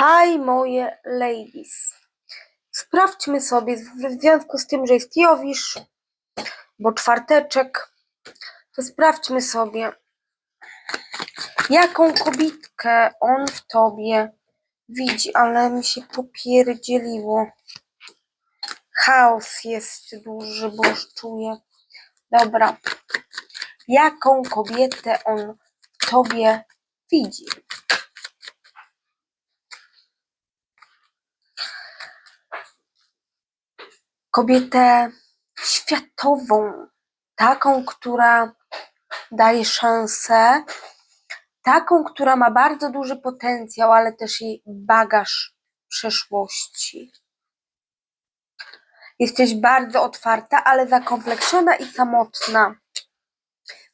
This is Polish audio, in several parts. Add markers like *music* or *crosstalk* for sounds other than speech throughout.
Hi, moje ladies. Sprawdźmy sobie, w związku z tym, że jest Jowisz, bo czwarteczek, to sprawdźmy sobie, jaką kobitkę on w tobie widzi, ale mi się popierdzieliło. Chaos jest duży, bo już czuję. Dobra. Jaką kobietę on w tobie widzi? Kobietę światową, taką, która daje szansę, taką, która ma bardzo duży potencjał, ale też jej bagaż przeszłości. Jesteś bardzo otwarta, ale zakompleksiona i samotna.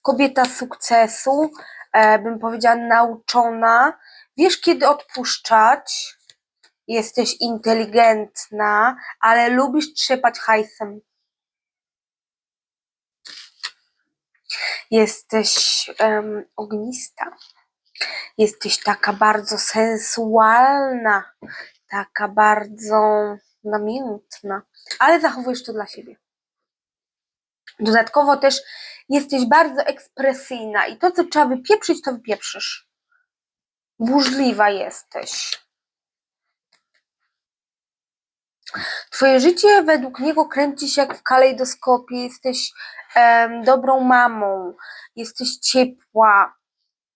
Kobieta sukcesu, e, bym powiedziała nauczona. Wiesz, kiedy odpuszczać. Jesteś inteligentna, ale lubisz trzepać hajsem. Jesteś em, ognista. Jesteś taka bardzo sensualna, taka bardzo namiętna, ale zachowujesz to dla siebie. Dodatkowo też jesteś bardzo ekspresyjna i to, co trzeba wypieprzyć, to wypieprzysz. Burzliwa jesteś. Twoje życie według niego kręci się jak w kalejdoskopie. Jesteś em, dobrą mamą, jesteś ciepła,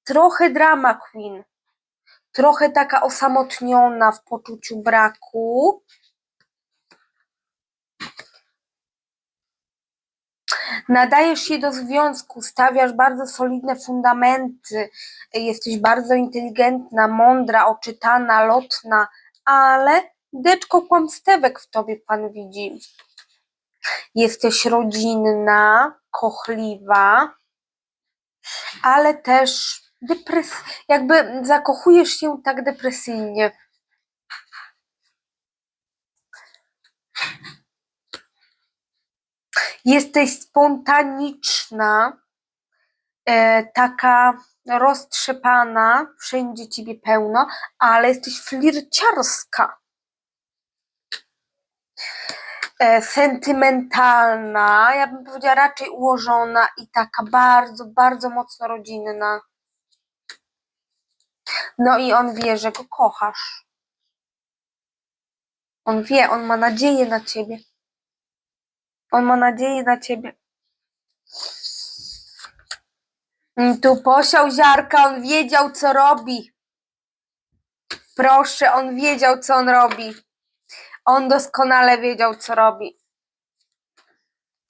trochę drama queen, trochę taka osamotniona w poczuciu braku. Nadajesz się do związku, stawiasz bardzo solidne fundamenty, jesteś bardzo inteligentna, mądra, oczytana, lotna, ale deczko kłamstewek w tobie pan widzi. Jesteś rodzinna, kochliwa, ale też depres jakby zakochujesz się tak depresyjnie. Jesteś spontaniczna, e, taka roztrzepana, wszędzie ciebie pełno, ale jesteś flirciarska. E, sentymentalna, ja bym powiedziała raczej ułożona i taka bardzo, bardzo mocno rodzinna. No i on wie, że go kochasz. On wie, on ma nadzieję na ciebie. On ma nadzieję na ciebie. Tu posiał ziarka, on wiedział, co robi. Proszę, on wiedział, co on robi. On doskonale wiedział, co robi.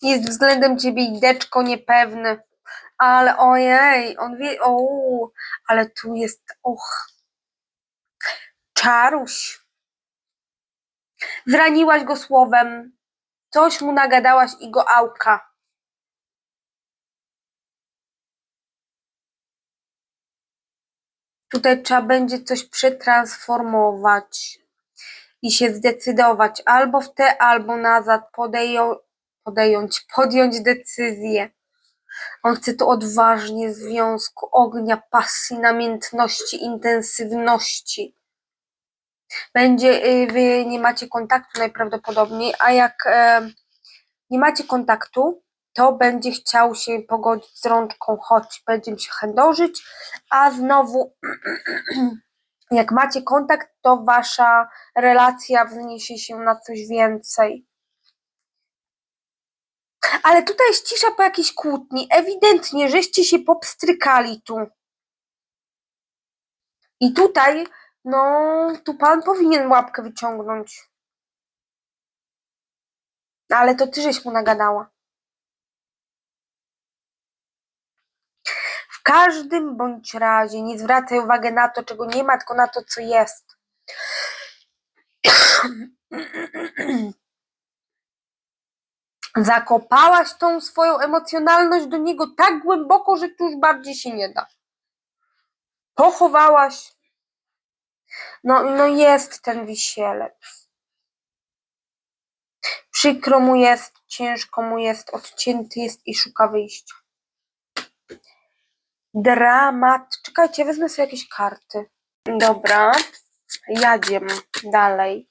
Jest względem ciebie ideczko niepewny. Ale ojej, on wie, o, ale tu jest, och, czaruś. Zraniłaś go słowem, coś mu nagadałaś i go auka. Tutaj trzeba będzie coś przetransformować i się zdecydować albo w te, albo nazad, podeją, podejąć, podjąć decyzję. On chce tu odważnie związku, ognia, pasji, namiętności, intensywności. Będzie, y, wy nie macie kontaktu najprawdopodobniej, a jak e, nie macie kontaktu, to będzie chciał się pogodzić z rączką, choć będzie mi się chędożyć, a znowu *clears throat* jak macie kontakt, to wasza relacja wzniesie się na coś więcej. Ale tutaj jest cisza po jakiejś kłótni. Ewidentnie, żeście się popstrykali tu. I tutaj, no, tu pan powinien łapkę wyciągnąć. Ale to ty żeś mu nagadała. Każdym bądź razie nie zwracaj uwagi na to, czego nie ma, tylko na to, co jest. *clears throat* Zakopałaś tą swoją emocjonalność do niego tak głęboko, że tu już bardziej się nie da. Pochowałaś. No, no jest ten wisielec. Przykro mu jest, ciężko mu jest, odcięty jest i szuka wyjścia. Dramat. Czekajcie, wezmę sobie jakieś karty. Dobra. Jadziem dalej.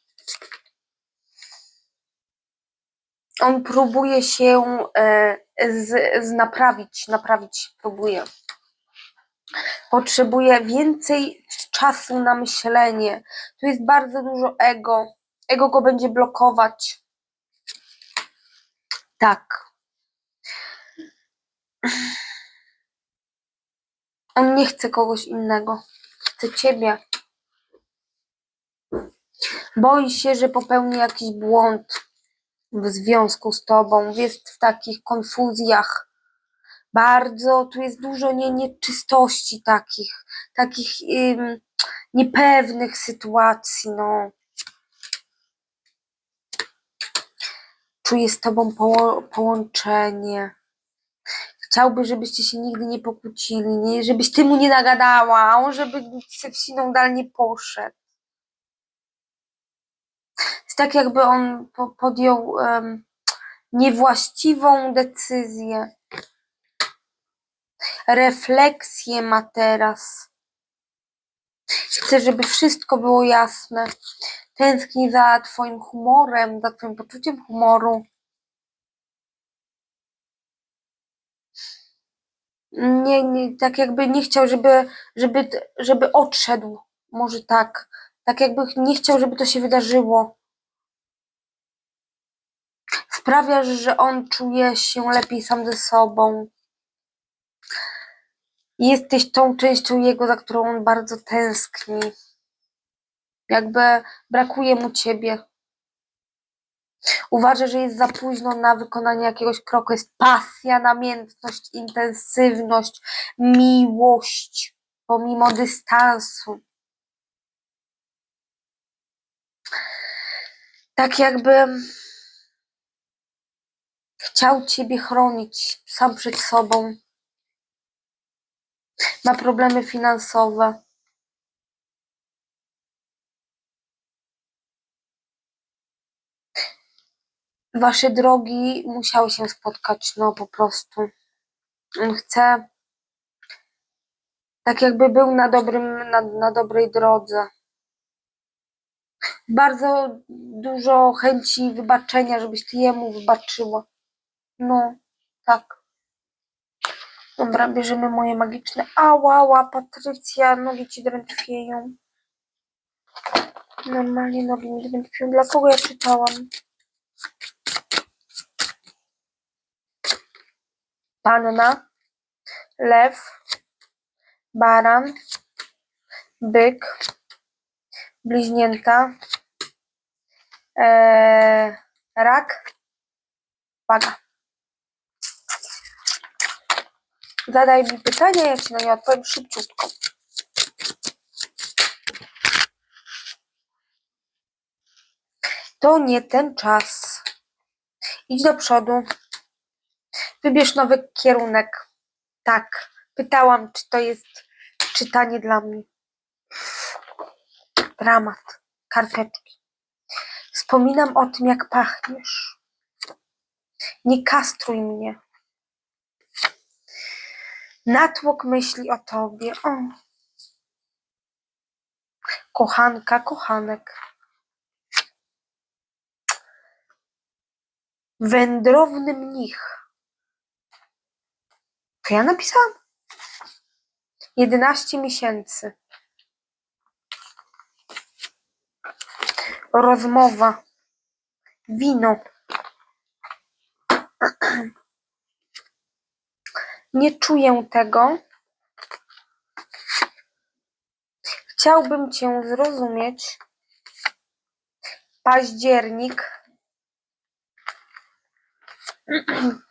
On próbuje się e, z, z naprawić, naprawić próbuje. Potrzebuje więcej czasu na myślenie. Tu jest bardzo dużo ego. Ego go będzie blokować. Tak. On nie chce kogoś innego. Chce ciebie. Boi się, że popełni jakiś błąd w związku z tobą. Jest w takich konfuzjach. Bardzo, tu jest dużo nie, nieczystości takich, takich ym, niepewnych sytuacji, no. Czuje z tobą połączenie. Chciałby, żebyście się nigdy nie pokłócili, nie, żebyś ty mu nie nagadała, a on żeby se wsiną dal nie poszedł. Jest tak, jakby on po podjął em, niewłaściwą decyzję. Refleksję ma teraz. Chce, żeby wszystko było jasne. Tęskni za twoim humorem, za twoim poczuciem humoru. Nie, nie, tak jakby nie chciał, żeby, żeby, żeby odszedł. Może tak. Tak jakby nie chciał, żeby to się wydarzyło. Sprawiasz, że on czuje się lepiej sam ze sobą. Jesteś tą częścią jego, za którą on bardzo tęskni. Jakby brakuje mu ciebie. Uważa, że jest za późno na wykonanie jakiegoś kroku. Jest pasja, namiętność, intensywność, miłość, pomimo dystansu. Tak jakby chciał ciebie chronić sam przed sobą. Ma problemy finansowe. Wasze drogi musiały się spotkać, no po prostu. On chce, tak jakby był na, dobrym, na, na dobrej drodze. Bardzo dużo chęci wybaczenia, żebyś ty jemu wybaczyła. No, tak. Dobra, bierzemy moje magiczne. Ała, ała, Patrycja, nogi ci drętwieją. Normalnie nogi mi drętwieją. Dla kogo ja czytałam? Panna, lew, baran, byk, bliźnięta, eee, rak, waga. Zadaj mi pytanie, ja ci na nie odpowiem szybciutko. To nie ten czas. Idź do przodu. Wybierz nowy kierunek. Tak. Pytałam, czy to jest czytanie dla mnie. Dramat. Karteczki. Wspominam o tym, jak pachniesz. Nie kastruj mnie. Natłok myśli o tobie. O. Kochanka, kochanek. Wędrowny mnich. To ja napisałam? 11 miesięcy. Rozmowa. Wino. *clears throat* Nie czuję tego. Chciałbym cię zrozumieć. Październik. *clears throat*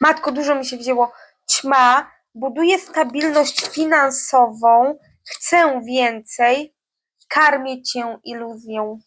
Matko, dużo mi się wzięło. Ćma. Buduję stabilność finansową. Chcę więcej. Karmię cię iluzją.